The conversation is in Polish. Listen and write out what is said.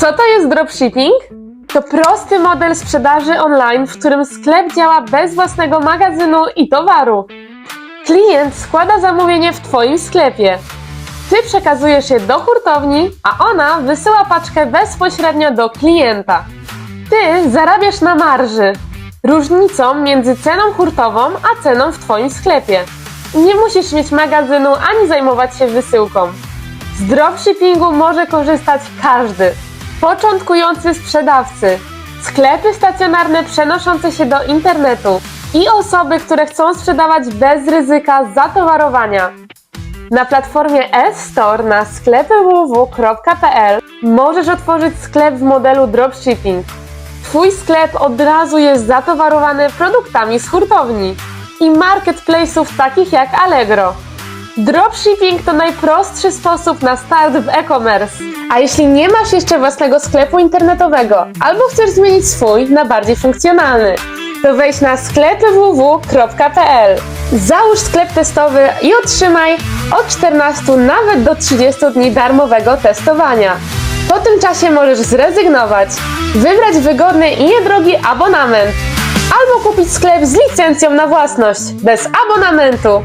Co to jest dropshipping? To prosty model sprzedaży online, w którym sklep działa bez własnego magazynu i towaru. Klient składa zamówienie w Twoim sklepie. Ty przekazujesz je do hurtowni, a ona wysyła paczkę bezpośrednio do klienta. Ty zarabiasz na marży, różnicą między ceną hurtową a ceną w Twoim sklepie. Nie musisz mieć magazynu ani zajmować się wysyłką. Z dropshippingu może korzystać każdy. Początkujący sprzedawcy, sklepy stacjonarne przenoszące się do internetu i osoby, które chcą sprzedawać bez ryzyka zatowarowania. Na platformie S-Store na sklepy www.pl możesz otworzyć sklep w modelu dropshipping. Twój sklep od razu jest zatowarowany produktami z hurtowni i marketplace'ów takich jak Allegro. Dropshipping to najprostszy sposób na start w e-commerce. A jeśli nie masz jeszcze własnego sklepu internetowego albo chcesz zmienić swój na bardziej funkcjonalny, to wejdź na sklepy www.pl. Załóż sklep testowy i otrzymaj od 14 nawet do 30 dni darmowego testowania. Po tym czasie możesz zrezygnować, wybrać wygodny i niedrogi abonament albo kupić sklep z licencją na własność bez abonamentu.